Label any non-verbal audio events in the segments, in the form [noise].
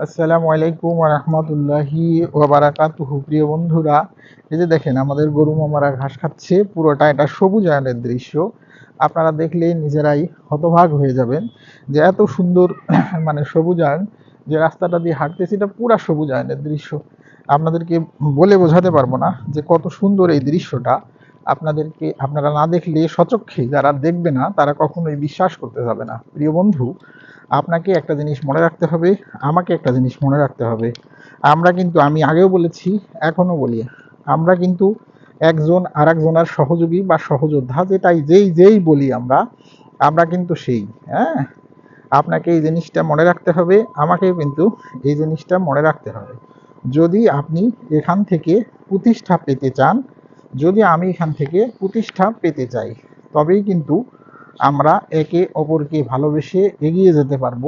আসসালামু আলাইকুম রহমতুল্লাহি ওবারাকাতুহু প্রিয় বন্ধুরা, এই যে দেখেন, আমাদের গরু মামারা ঘাস খাচ্ছে, পুরোটা এটা সবুজ সবুজায়নের দৃশ্য। আপনারা দেখলে নিজেরাই হতভাগ হয়ে যাবেন যে এত সুন্দর [clears throat] মানে সবুজ সবুজায়ন যে রাস্তাটা দিয়ে হাঁটতেছি, এটা পুরা সবুজায়নের দৃশ্য। আপনাদেরকে বলে বোঝাতে পারব না যে কত সুন্দর এই দৃশ্যটা। আপনাদেরকে, আপনারা না দেখলে সচক্ষে যারা দেখবে না, তারা কখনোই বিশ্বাস করতে যাবে না। প্রিয় বন্ধু আপনাকে একটা জিনিস মনে রাখতে হবে, আমাকে একটা জিনিস মনে রাখতে হবে। আমরা কিন্তু, আমি আগেও বলেছি, এখনও বলি, আমরা কিন্তু একজন আর একজনের সহযোগী বা সহযোদ্ধা, যেটাই, যেই যেই বলি আমরা আমরা কিন্তু সেই হ্যাঁ? আপনাকে এই জিনিসটা মনে রাখতে হবে, আমাকেও কিন্তু এই জিনিসটা মনে রাখতে হবে। যদি আপনি এখান থেকে প্রতিষ্ঠা পেতে চান, যদি আমি এখান থেকে প্রতিষ্ঠা পেতে চাই, তবেই কিন্তু আমরা একে অপরকে ভালোবেসে এগিয়ে যেতে পারব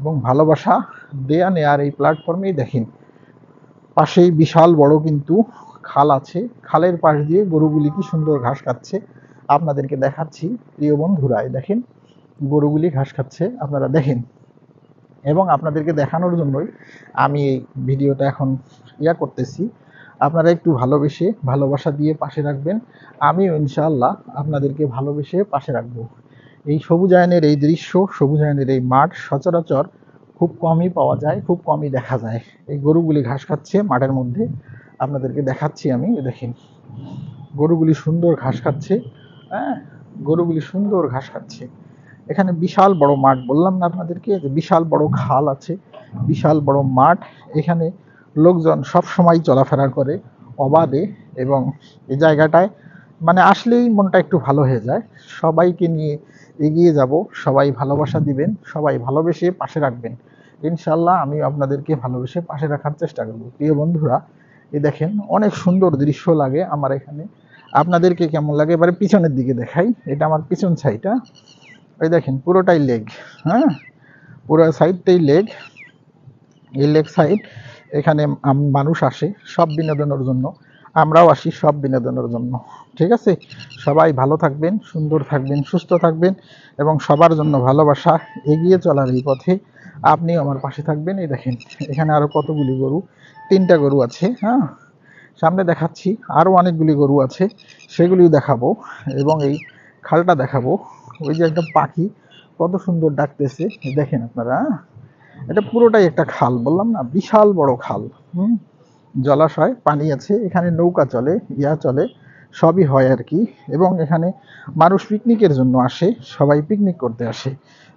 এবং ভালোবাসা দেয়া নেয়ার এই প্ল্যাটফর্মেই দেখেন। পাশেই বিশাল বড় কিন্তু খাল আছে। খালের পাশ দিয়ে গরুগুলি কি সুন্দর ঘাস খাচ্ছে। আপনাদেরকে দেখাচ্ছি, প্রিয় বন্ধুরাই দেখেন গরুগুলি ঘাস খাচ্ছে, আপনারা দেখেন। এবং আপনাদেরকে দেখানোর জন্যই আমি এই ভিডিওটা এখন ইয়া করতেছি। আপনারা একটু ভালোবেসে ভালোবাসা দিয়ে পাশে রাখবেন। আমিও ইনশাআল্লাহ আপনাদেরকে ভালোবেসে পাশে রাখব। এই সবুজ সবুজায়নের এই দৃশ্য সবুজায়নের এই মাঠ সচরাচর খুব কমই পাওয়া যায়, খুব কমই দেখা যায়। এই গরুগুলি ঘাস খাচ্ছে মাঠের মধ্যে। আপনাদেরকে দেখাচ্ছি আমি দেখেন। গরুগুলি সুন্দর ঘাস খাচ্ছে হ্যাঁ? গরুগুলি সুন্দর ঘাস খাচ্ছে। এখানে বিশাল বড় মাঠ, বললাম না আপনাদেরকে, যে বিশাল বড় খাল আছে, বিশাল বড় মাঠ। এখানে লোকজন সব সময় চলাফেরা করে অবাধে এবং এই জায়গাটায় মানে আসলেই মনটা একটু ভালো হয়ে যায়। সবাইকে নিয়ে এগিয়ে যাব, সবাই ভালোবাসা দিবেন, সবাই ভালোবেসে পাশে রাখবেন। ইনশাল্লাহ আমি আপনাদেরকে ভালোবেসে পাশে রাখার চেষ্টা করব। প্রিয় বন্ধুরা এই দেখেন অনেক সুন্দর দৃশ্য লাগে আমার এখানে। আপনাদেরকে কেমন লাগে এবারে পিছনের দিকে দেখাই। এটা আমার পিছন সাইডটা এই দেখেন, পুরোটাই লেগ হ্যাঁ? পুরো সাইডটাই লেগ এই লেগ সাইড এখানে মানুষ আসে, সব বিনোদনের জন্য। আমরাও আসি সব বিনোদনের জন্য। ঠিক আছে? সবাই ভালো থাকবেন, সুন্দর থাকবেন, সুস্থ থাকবেন এবং সবার জন্য ভালোবাসা এগিয়ে চলার এই পথে আপনিও আমার পাশে থাকবেন। এই দেখেন, এখানে আরও কতগুলি গরু, তিনটা গরু আছে হ্যাঁ? সামনে দেখাচ্ছি আরও অনেকগুলি গরু আছে, সেগুলিও দেখাবো এবং এই খালটা দেখাবো। ওই যে একটা পাখি, কত সুন্দর ডাকতেছে, দেখেন আপনারা হ্যাঁ? এটা পুরোটাই একটা খাল, বললাম না, বিশাল বড় খাল, হুম? জলাশয়, পানি আছে, এখানে নৌকা চলে, ইয়া চলে, সবই হয় আর কি। এবং এখানে মানুষ পিকনিকের জন্য আসে, সবাই পিকনিক করতে আসে।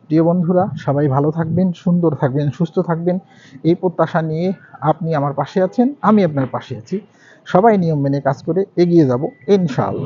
প্রিয় বন্ধুরা, সবাই ভালো থাকবেন, সুন্দর থাকবেন, সুস্থ থাকবেন। এই প্রত্যাশা নিয়ে আপনি আমার পাশে আছেন, আমি আপনার পাশে আছি। সবাই নিয়ম মেনে কাজ করে এগিয়ে যাব, ইনশাআল্লাহ।